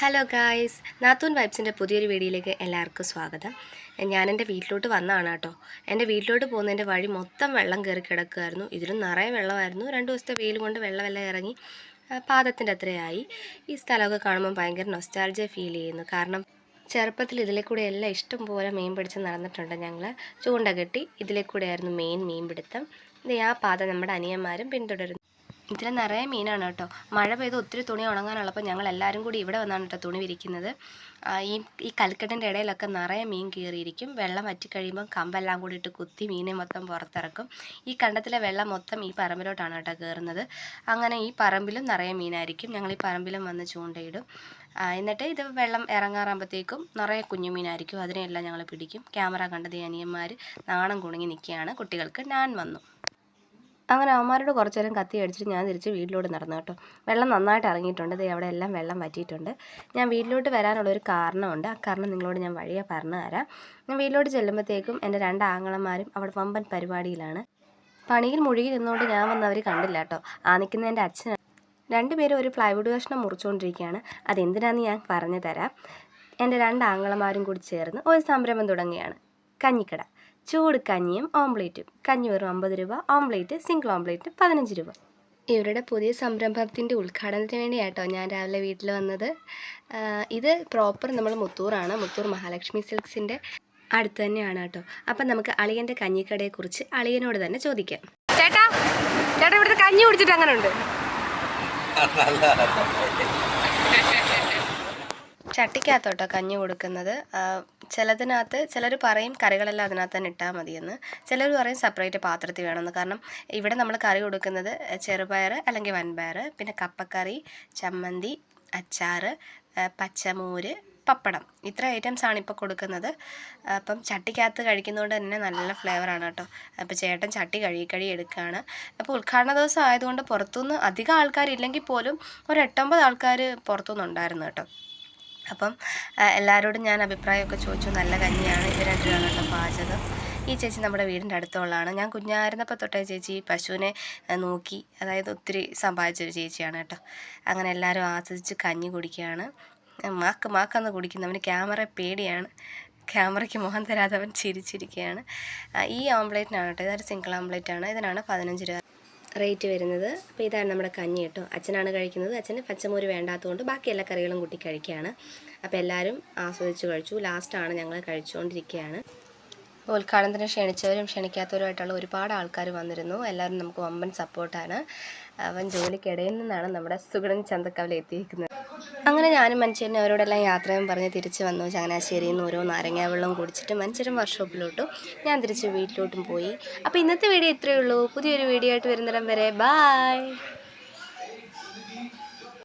Hello guys നാത്തൂൻ വൈബ്സിന്റെ പുതിയൊരു വീഡിയോയിലേക്ക് എല്ലാവർക്കും സ്വാഗതം. ഞാൻ എന്റെ വീട്ടിലോട്ട് വന്നതാണ് കേട്ടോ. എന്റെ വീട്ടിലോട്ട് പോകുന്നതിന്റെ വഴി മൊത്തം വെള്ളം കയറി കിടക്കുമായിരുന്നു ഇതിലും നിറയെ വെള്ളമായിരുന്നു. രണ്ട് ദിവസത്തെ വെയിൽ കൊണ്ട് വെള്ളമെല്ലാം ഇറങ്ങി പാദത്തിന്റെ അത്രയായി. ഈ സ്ഥലമൊക്കെ കാണുമ്പോൾ ഭയങ്കര നൊസ്റ്റാൾജിയ ഫീൽ ചെയ്യുന്നു. കാരണം ചെറുപ്പത്തിൽ ഇതിലെ കൂടെ എല്ലാം ഇഷ്ടം പോലെ മീൻ പിടിച്ച് നടന്നിട്ടുണ്ട് ഞങ്ങൾ ചൂണ്ട കെട്ടി ഇതിലെ കൂടെയായിരുന്നു മെയിൻ മീൻ പിടുത്തം ഇത് ആ പാത നമ്മുടെ അനിയന്മാരും പിന്തുടരുന്നു. ഇതിൽ നിറയെ മീനാണ് കേട്ടോ. മഴ പെയ്ത് ഒത്തിരി തുണി ഉണങ്ങാനുള്ളപ്പോൾ ഞങ്ങൾ എല്ലാവരും കൂടി ഇവിടെ വന്നാണ് കേട്ടോ തുണി വിരിക്കുന്നത്. ഈ ഈ കൽക്കെട്ടിന്റെ ഇടയിലൊക്കെ നിറയെ മീൻ കീറിയിരിക്കും. വെള്ളം വറ്റിക്കഴിയുമ്പം കമ്പെല്ലാം കൂടി ഇട്ട് കുത്തി മീനെ മൊത്തം പുറത്തിറക്കും. ഈ കണ്ടത്തിലെ വെള്ളം മൊത്തം ഈ പറമ്പിലോട്ടാണ് കേട്ടോ കയറുന്നത് അങ്ങനെ ഈ പറമ്പിലും നിറയെ മീനായിരിക്കും. ഞങ്ങൾ ഈ പറമ്പിലും വന്ന് ചൂണ്ടയിടും. എന്നിട്ട് ഇത് വെള്ളം ഇറങ്ങാറാകുമ്പോഴത്തേക്കും നിറയെ കുഞ്ഞുമീനായിരിക്കും അതിനെയെല്ലാം ഞങ്ങൾ പിടിക്കും. ക്യാമറ കണ്ടത് അനിയന്മാർ നാണം കുണുങ്ങി നിൽക്കുകയാണ്. കുട്ടികൾക്ക് ഞാൻ വന്നു. അങ്ങനെ അവന്മാരോട് കുറച്ച് നേരം കത്തി അടിച്ചിട്ട് ഞാൻ തിരിച്ച് വീട്ടിലോട്ട് നടന്നു കേട്ടോ. വെള്ളം നന്നായിട്ട് ഇറങ്ങിയിട്ടുണ്ട്. ദേ അവിടെ എല്ലാം വെള്ളം വറ്റിയിട്ടുണ്ട്. ഞാൻ വീട്ടിലോട്ട് വരാനുള്ള ഒരു കാരണമുണ്ട്. ആ കാരണം നിങ്ങളോട് ഞാൻ വഴിയെ പറഞ്ഞു തരാം. ഞാൻ വീട്ടിലോട്ട് ചെല്ലുമ്പോഴത്തേക്കും എന്റെ രണ്ട് ആങ്ങളമാരും അവിടെ പമ്പൻ പരിപാടിയിലാണ്. പണിയിൽ മുഴുകി നിന്നുകൊണ്ട് ഞാൻ വന്ന് അവർ കണ്ടില്ല കേട്ടോ. ആ നിൽക്കുന്ന എന്റെ അച്ഛൻ രണ്ടുപേരും ഒരു പ്ലൈവുഡ് കഷ്ണം മുറിച്ചുകൊണ്ടിരിക്കുകയാണ് അതെന്തിനാന്ന് ഞാൻ പറഞ്ഞു തരാം. എന്റെ രണ്ട് ആങ്ങളമാരും കൂടി ചേർന്ന് ഒരു സംരംഭം തുടങ്ങുകയാണ്. കഞ്ഞിക്കട. ചൂട് കഞ്ഞിയും ഓംപ്ലേറ്റും. കഞ്ഞി വെറും അമ്പത് രൂപ ഓംപ്ലേറ്റ് സിംഗിൾ ഓംപ്ലേറ്റ് പതിനഞ്ച് രൂപ. ഇവരുടെ പുതിയ സംരംഭത്തിന്റെ ഉദ്ഘാടനത്തിന് വേണ്ടിയാട്ടോ ഞാൻ രാവിലെ വീട്ടിൽ വന്നത്. ഇത് പ്രോപ്പർ നമ്മൾ മുത്തൂറാണ് മുത്തൂർ മഹാലക്ഷ്മി സിൽക്സിന്റെ അടുത്ത് തന്നെയാണ് കേട്ടോ. അപ്പം നമുക്ക് അളിയന്റെ കഞ്ഞിക്കടയെക്കുറിച്ച് അളിയനോട് തന്നെ ചോദിക്കാം. ചേട്ടാ ചേട്ടാ ഇവിടുത്തെ കഞ്ഞി കുടിച്ചിട്ട് അങ്ങനെ ഉണ്ട് ചട്ടിക്കകത്തോട്ടോ കഞ്ഞി കൊടുക്കുന്നത്. ചിലതിനകത്ത് ചിലർ പറയും കറികളെല്ലാം അതിനകത്ത് തന്നെ ഇട്ടാൽ മതിയെന്ന്. ചിലർ പറയും സെപ്പറേറ്റ് പാത്രത്തിൽ വേണമെന്ന്. കാരണം ഇവിടെ നമ്മൾ കറി കൊടുക്കുന്നത് ചെറുപയർ അല്ലെങ്കിൽ വൻപയർ പിന്നെ കപ്പക്കറി ചമ്മന്തി അച്ചാർ പച്ചമോര് പപ്പടം. ഇത്ര ഐറ്റംസ് ആണ് ഇപ്പോൾ കൊടുക്കുന്നത്. അപ്പം ചട്ടിക്കകത്ത് കഴിക്കുന്നതുകൊണ്ട് തന്നെ നല്ല ഫ്ലേവറാണ് കേട്ടോ. അപ്പോൾ ചേട്ടൻ ചട്ടി കഴുകി കഴുകി എടുക്കുകയാണ്. അപ്പോൾ ഉദ്ഘാടന ദിവസം ആയതുകൊണ്ട് പുറത്തുനിന്ന് അധികം ആൾക്കാരില്ലെങ്കിൽ പോലും ഒരു എട്ടൊമ്പത് ആൾക്കാർ പുറത്തുനിന്നുണ്ടായിരുന്നു കേട്ടോ. അപ്പം എല്ലാവരോടും ഞാൻ അഭിപ്രായമൊക്കെ ചോദിച്ചു. നല്ല കഞ്ഞിയാണ്. ഇവർ രണ്ടുപേരാണ് പാചകം. ഈ ചേച്ചി നമ്മുടെ വീടിന്റെ അടുത്തുള്ളതാണ്. ഞാൻ കുഞ്ഞായിരുന്നപ്പോൾ തൊട്ടേ ചേച്ചി പശുവിനെ നോക്കി. അതായത് ഒത്തിരി സമ്പാദിച്ചൊരു ചേച്ചിയാണ് കേട്ടോ. അങ്ങനെ എല്ലാവരും ആസ്വദിച്ച് കഞ്ഞി കുടിക്കുകയാണ്. മാക്ക് മാക്കെന്ന് കുടിക്കുന്നവന് ക്യാമറ പേടിയാണ്. ക്യാമറയ്ക്ക് മുഖം തരാതെ അവൻ ചിരിച്ചിരിക്കുകയാണ് ഈ ഓംപ്ലേറ്റിനാണ് കേട്ടോ. ഇതൊരു സിംഗിൾ ഓംപ്ലേറ്റാണ്. ഇതിനാണ് പതിനഞ്ച് രൂപ. റേറ്റ് വരുന്നത്. അപ്പോൾ ഇതാണ് നമ്മുടെ കഞ്ഞി കേട്ടോ. അച്ഛനാണ് കഴിക്കുന്നത്. അച്ഛന് പച്ചമോര് വേണ്ടാത്തതുകൊണ്ട് ബാക്കി എല്ലാ കറികളും കൂട്ടി കഴിക്കുകയാണ്. അപ്പോൾ എല്ലാവരും ആസ്വദിച്ച് കഴിച്ചു. ലാസ്റ്റാണ് ഞങ്ങൾ കഴിച്ചുകൊണ്ടിരിക്കുകയാണ്. ഉദ്ഘാടനത്തിന് ക്ഷണിച്ചവരും ക്ഷണിക്കാത്തവരുമായിട്ടുള്ള ഒരുപാട് ആൾക്കാർ വന്നിരുന്നു. എല്ലാവരും നമുക്ക് വമ്പൻ സപ്പോർട്ടാണ് അവൻ ജോലിക്കിടയിൽ നിന്നാണ് നമ്മുടെ സുഗണൻ ചന്തക്കവല എത്തിയിരിക്കുന്നത് അങ്ങനെ ഞാനും മനുഷ്യരനെ അവരോടെല്ലാം യാത്രയും പറഞ്ഞ് തിരിച്ച് വന്നു. ചങ്ങനാശ്ശേരിയിൽ നിന്ന് ഓരോ നാരങ്ങാ വെള്ളം കുടിച്ചിട്ട് മനുഷ്യരും വർക്ക്ഷോപ്പിലോട്ടും. ഞാൻ തിരിച്ച് വീട്ടിലോട്ടും പോയി. അപ്പോൾ ഇന്നത്തെ വീഡിയോ ഇത്രയേ ഉള്ളൂ. പുതിയൊരു വീഡിയോ ആയിട്ട് വരുന്നിടം വരെ. ബായ്